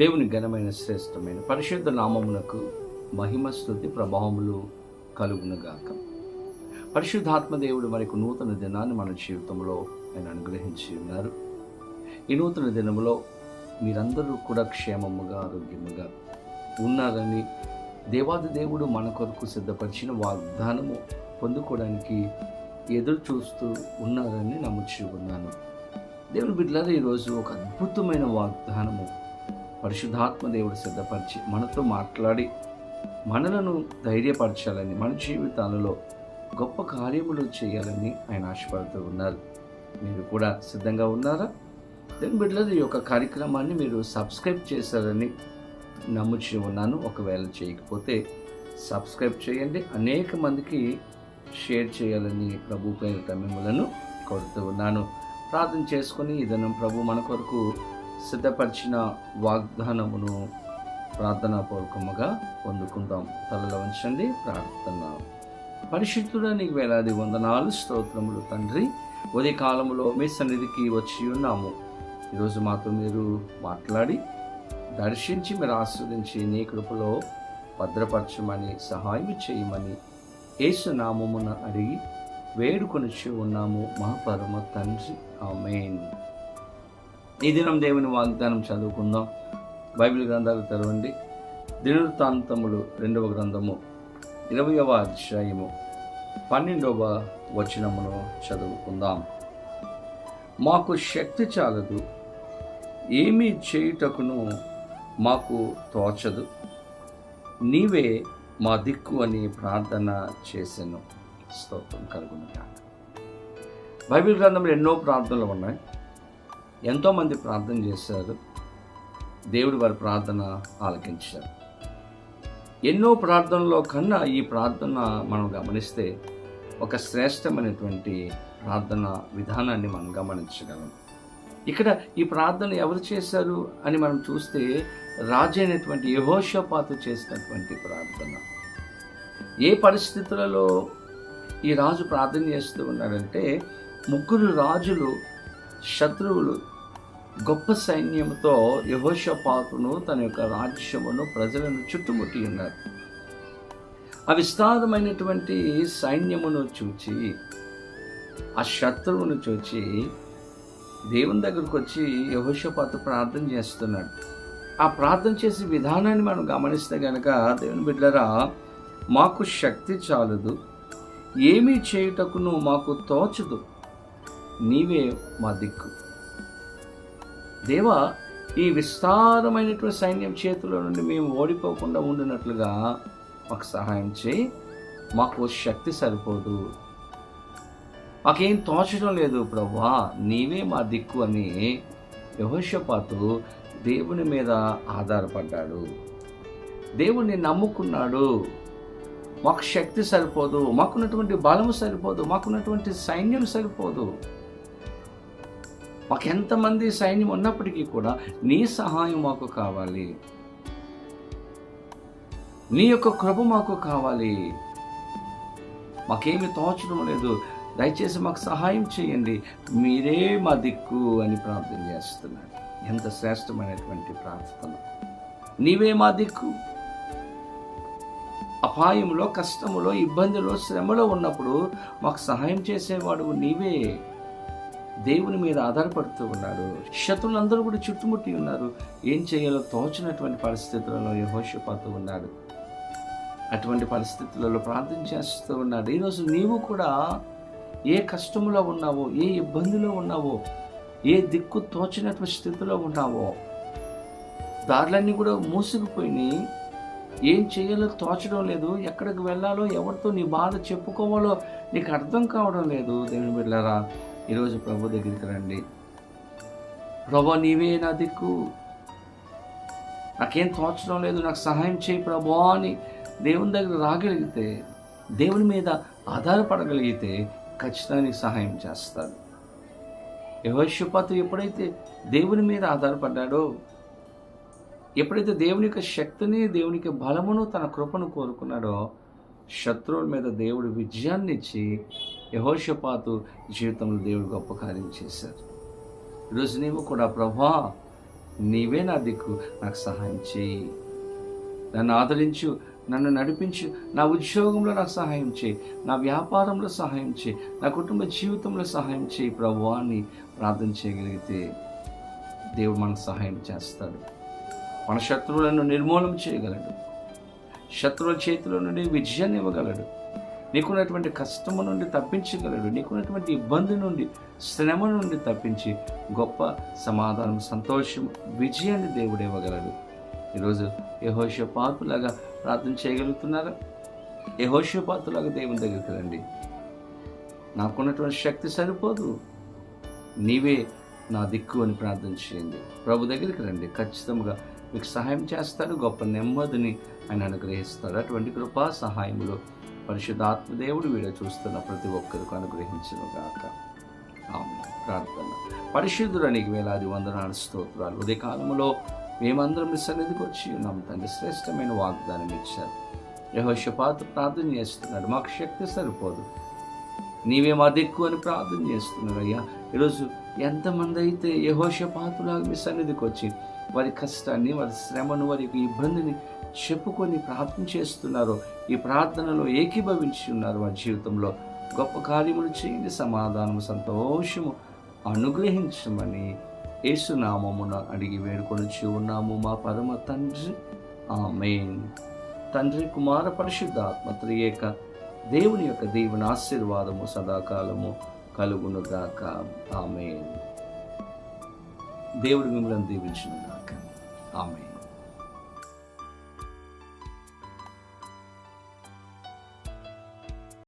దేవుని ఘనమైన శ్రేష్టమైన పరిశుద్ధ నామమునకు మహిమస్థుతి ప్రభావములు కలుగునుగాక. పరిశుద్ధాత్మ దేవుడు మనకు నూతన దినాన్ని మన జీవితంలో ఆయన అనుగ్రహించి ఉన్నారు. ఈ నూతన దినములో మీరందరూ కూడా క్షేమముగా ఆరోగ్యముగా ఉన్నారని దేవాది దేవుడు మన కొరకు సిద్ధపరిచిన వాగ్దానము పొందుకోవడానికి ఎదురు చూస్తూ ఉన్నారని నమ్ముచి ఉన్నాను. దేవుని బిడ్డలారా ఈరోజు ఒక అద్భుతమైన వాగ్దానము పరిశుద్ధాత్మ దేవుడు సిద్ధపరిచి మనతో మాట్లాడి మనలను ధైర్యపరచాలని మన జీవితాలలో గొప్ప కార్యములు చేయాలని ఆయన ఆశపడుతూ ఉన్నారు. మీరు కూడా సిద్ధంగా ఉన్నారా? దెన్ బిడ్డలారా ఈ యొక్క కార్యక్రమాన్ని మీరు సబ్స్క్రైబ్ చేశారని నమ్ముచి ఉన్నాను. ఒకవేళ చేయకపోతే సబ్స్క్రైబ్ చేయండి. అనేక మందికి షేర్ చేయాలని ప్రభు పేరిట మిమ్మలను కోరుతూ ఉన్నాను. ప్రార్థన చేసుకుని ఇదను ప్రభు మన కొరకు సిద్ధపరిచిన వాగ్దానమును ప్రార్థనాపూర్వకముగా పొందుకుందాం. తలలో ఉంచండి ప్రార్థన. పరిశుద్ధుడా నీకు వేలాది వందనాలు స్తోత్రములు తండ్రి. ఉదయ కాలంలో మీ సన్నిధికి వచ్చి ఉన్నాము. ఈరోజు మాతో మీరు మాట్లాడి దర్శించి మీరు ఆస్వాదించి నీ కృపలో భద్రపరచమని సహాయం చేయమని ఏసునామమున అడిగి వేడుకొనిచ్చి ఉన్నాము. మహాపరమ తండ్రి. ఆమెన్. ఈ దినం దేవుని వాగ్దానం చదువుకుందాం. బైబిల్ గ్రంథాలు తెరవండి. దినవృత్తాంతములు రెండవ గ్రంథము ఇరవయవ అధ్యాయము పన్నెండవ వచనమును చదువుకుందాం. మాకు శక్తి చాలదు ఏమీ చేయుటకును మాకు తోచదు. నీవే మా దిక్కు అని ప్రార్థన చేశాను స్తోత్రం కలుగునుగా బైబిల్ గ్రంథంలో ఎన్నో ప్రార్థనలు ఉన్నాయి. ఎంతోమంది ప్రార్థన చేశారు. దేవుడు వారి ప్రార్థన ఆలకించారు. ఎన్నో ప్రార్థనలో కన్నా ఈ ప్రార్థన మనం గమనిస్తే ఒక శ్రేష్టమైనటువంటి ప్రార్థన విధానాన్ని మనం గమనించగలం. ఇక్కడ ఈ ప్రార్థన ఎవరు చేశారు అని మనం చూస్తే రాజు అయినటువంటి యహోషపాతు చేసినటువంటి ప్రార్థన. ఏ పరిస్థితులలో ఈ రాజు ప్రార్థన చేస్తూ ఉన్నాడంటే ముగ్గురు రాజులు శత్రువులు గొప్ప సైన్యంతో యహోషపాతును తన యొక్క రాజ్యమును ప్రజలను చుట్టుముట్టి ఉన్నారు. ఆ విస్తారమైనటువంటి సైన్యమును చూచి ఆ శత్రువును చూచి దేవుని దగ్గరకు వచ్చి యహోషపాతు ప్రార్థన చేస్తున్నాడు. ఆ ప్రార్థన చేసే విధానాన్ని మనం గమనిస్తే కనుక దేవుని బిడ్డరా మాకు శక్తి చాలదు ఏమీ చేయుటకును మాకు తోచదు. నీవే మా దిక్కు. దేవా ఈ విస్తారమైనటువంటి సైన్యం చేతిలో నుండి మేము ఓడిపోకుండా ఉండినట్లుగా మాకు సహాయం చేయి. మాకు శక్తి సరిపోదు. మాకేం తోచడం లేదు ప్రభా. నీవే మా దిక్కు అని యహోషపాతు దేవుని మీద ఆధారపడ్డాడు. దేవుణ్ణి నమ్ముకున్నాడు. మాకు శక్తి సరిపోదు. మాకున్నటువంటి బలము సరిపోదు. మాకున్నటువంటి సైన్యం సరిపోదు. మాకు ఎంతమంది సైన్యం ఉన్నప్పటికీ కూడా నీ సహాయం మాకు కావాలి. నీ యొక్క కృప మాకు కావాలి. మాకేమి తోచడం లేదు. దయచేసి మాకు సహాయం చేయండి. మీరే మా దిక్కు అని ప్రార్థన చేస్తున్నాడు ఎంత శ్రేష్టమైనటువంటి ప్రార్థన. నీవే మా దిక్కు. అపాయంలో కష్టములో ఇబ్బందిలో శ్రమలో ఉన్నప్పుడు మాకు సహాయం చేసేవాడు నీవే. దేవుని మీద ఆధారపడుతూ ఉన్నాడు. శత్రులందరూ కూడా చుట్టుముట్టి ఉన్నారు. ఏం చేయాలో తోచినటువంటి పరిస్థితులలో యహోషపాతు ఉన్నాడు. అటువంటి పరిస్థితులలో ప్రార్థన చేస్తూ ఉన్నాడు. ఈరోజు నీవు కూడా ఏ కష్టంలో ఉన్నావో ఏ ఇబ్బందిలో ఉన్నావో ఏ దిక్కు తోచినటువంటి స్థితిలో ఉన్నావో దారులన్నీ కూడా మూసుకుపోయినాయి ఏం చేయాలో తోచడం లేదు. ఎక్కడికి వెళ్ళాలో ఎవరితో నీ బాధ చెప్పుకోవాలో నీకు అర్థం కావడం లేదు. దేవుని బిడ్డలారా ఈరోజు ప్రభు దగ్గరికి రండి. ప్రభా నీవే నా దిక్కు. నాకేం తోచడం లేదు నాకు సహాయం చేయి ప్రభా అని దేవుని దగ్గర రాగలిగితే దేవుని మీద ఆధారపడగలిగితే ఖచ్చితంగా నీకు సహాయం చేస్తాడు. యహోషపాతు ఎప్పుడైతే దేవుని మీద ఆధారపడ్డాడో ఎప్పుడైతే దేవుని యొక్క శక్తిని దేవుని యొక్క బలమును తన కృపను కోరుకున్నాడో శత్రువుల మీద దేవుడు విజయాన్ని ఇచ్చి యహోషపాతు జీవితంలో దేవుడు గొప్ప కార్యం చేశారు. ఈరోజు నీవు కూడా ప్రభా నీవే నా దిక్కు నాకు సహాయం చేయి. నన్ను ఆదరించు నన్ను నడిపించు నా ఉద్యోగంలో నాకు సహాయం చేయి నా వ్యాపారంలో సహాయం చేయి నా కుటుంబ జీవితంలో సహాయం చేయి ప్రభు అని ప్రార్థన చేయగలిగితే దేవుడు మనకు సహాయం చేస్తాడు. మన శత్రువులను నిర్మూలన చేయగలడు. శత్రువుల చేతిలో నుండి విజయాన్ని ఇవ్వగలడు. నీకున్నటువంటి కష్టము నుండి తప్పించగలడు. నీకున్నటువంటి ఇబ్బంది నుండి శ్రమ నుండి తప్పించి గొప్ప సమాధానం సంతోషం విజయాన్ని దేవుడు ఇవ్వగలడు. ఈరోజు యహోషపాతులాగా ప్రార్థన చేయగలుగుతున్నారా? యహోషపాతులాగా దేవుని దగ్గరికి రండి. నాకున్నటువంటి శక్తి సరిపోదు. నీవే నా దిక్కు అని ప్రార్థన చేయండి. ప్రభు దగ్గరికి రండి. ఖచ్చితంగా మీకు సహాయం చేస్తాడు. గొప్ప నెమ్మదిని ఆయన అనుగ్రహిస్తాడు. అటువంటి కృపా సహాయంలో పరిశుద్ధాత్మ దేవుడు వీడియో చూస్తున్న ప్రతి ఒక్కరికి అనుగ్రహించను గాక ఆమె ప్రార్థన. పరిశుద్ధుడానికి వేలాది వందనాలు స్తోత్రాలు. ఉదయకాలంలో మేమందరం సన్నిధికి వచ్చి ఉన్నాం. తండ్రి శ్రేష్టమైన వాగ్దానం ఇచ్చారు. యహోషపాత ప్రార్థన చేస్తున్నాడు. మాకు శక్తి సరిపోదు. నీవే మా దిక్కు అని ప్రార్థన చేస్తున్నాడు అయ్యా ఈరోజు ఎంతమంది అయితే యహోషపాతులాగా మీ సన్నిధికి వచ్చి వారి కష్టాన్ని వారి శ్రమను వారి ఇబ్బందిని చెప్పుకొని ప్రార్థన చేస్తున్నారో. ఈ ప్రార్థనలో ఏకీభవించి ఉన్నారు వారి జీవితంలో. గొప్ప కార్యములు చేయండి. సమాధానము సంతోషము అనుగ్రహించమని యేసునామమున అడిగి వేడుకొని ఉన్నాము మా పరమ తండ్రి. ఆమెన్. తండ్రి కుమార పరిశుద్ధాత్మ త్రియేక దేవుని యొక్క దేవుని ఆశీర్వాదము సదాకాలము కలుగునుగాక ఆమె దేవుడు మిమ్మల్ని దీవించునుగాక ఆమె